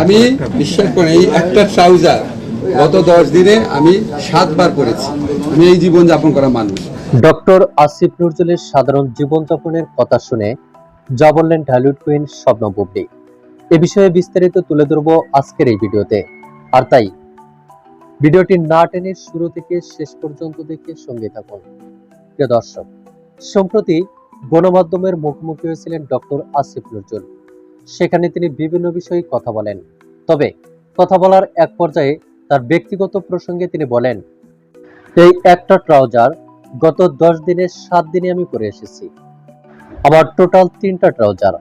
আমি বিশ্বাস করি এই একটা ট্রাউজার গত দশ দিনে আমি সাতবার পরেছি। আমি এই জীবন যাপন করা মানুষ। ডক্টর আসিফ নজরুলের সাধারণ জীবনযাপনের কথা শুনে যা বললেন ঢালিউড কুইন স্বপ্ন বুবলি। এ বিষয়ে বিস্তারিত তুলে ধরব আজকের এই ভিডিওতে। আর তাই, ভিডিওটি না টেনে শুরু থেকে শেষ পর্যন্ত দেখে সঙ্গে থাকুন। প্রিয় দর্শক, সম্প্রতি গণমাধ্যমের মুখোমুখি হয়েছিলেন ডক্টর আসিফ নজরুল। সেখানে তিনি বিভিন্ন বিষয়ে কথা বলেন। তবে কথা বলার এক পর্যায়ে তার ব্যক্তিগত প্রসঙ্গে তিনি বলেন এই একটা ট্রাউজার গত দশ দিনের সাত দিনে আমি পরে এসেছি। আমার টোটাল তিনটা ট্রাউজার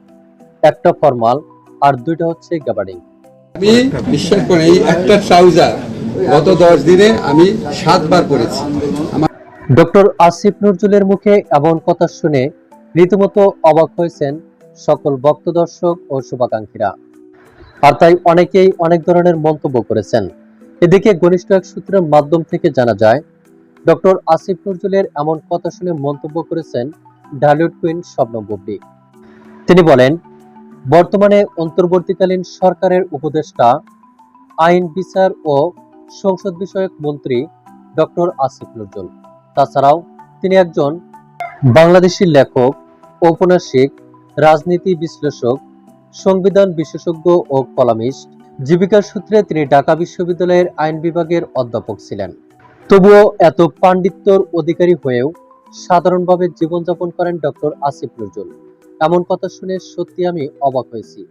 একটা ফর্মাল আর দুইটা হচ্ছে গ্যাবার্ডিং আমি বিশ্বাস করি এই একটা ট্রাউজার গত দশ দিনে আমি সাতবার পরেছি। আমার ডক্টর আসিফ নজরুলের মুখে এমন কথা শুনে রীতিমতো অবাক হয়েছেন সকল ভক্ত দর্শক ও শুভাকাঙ্ক্ষীরা। আর তাই অনেকেই অনেক ধরনের মন্তব্য করেছেন। এদিকে ঘনিষ্ঠ এক সূত্রের মাধ্যম থেকে জানা যায়, ডক্টর আসিফ নজরুলের এমন কথা শুনে মন্তব্য করেছেন ঢালিউড কুইন স্বপ্ন বুবলি। তিনি বলেন, বর্তমানে অন্তর্বর্তীকালীন সরকারের উপদেষ্টা, আইন বিচার ও সংসদ বিষয়ক মন্ত্রী ডক্টর আসিফ নজরুল। তাছাড়াও তিনি একজন বাংলাদেশি লেখক, ঔপন্যাসিক রাজনীতি বিশ্লেষক, সংবিধান বিশেষজ্ঞ ও কলামিস্ট জীবিকার সূত্রে তিনি ঢাকা বিশ্ববিদ্যালয়ের আইন বিভাগের অধ্যাপক ছিলেন। তবুও এত পাণ্ডিত্যর অধিকারী হয়েও সাধারণভাবে জীবনযাপন করেন ডক্টর আসিফ নজরুল। এমন কথা শুনে সত্যি আমি অবাক হয়েছি।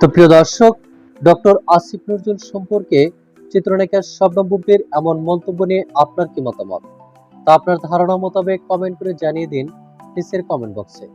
তো প্রিয় দর্শক ডক্টর আসিফ নজরুল সম্পর্কে চিত্রনায়িকা শবনম এমন মন্তব্য নিয়ে আপনার কি মতামত? তা আপনার ধারণা মোতাবেক কমেন্ট করে জানিয়ে দিন নিচের কমেন্ট বক্সে।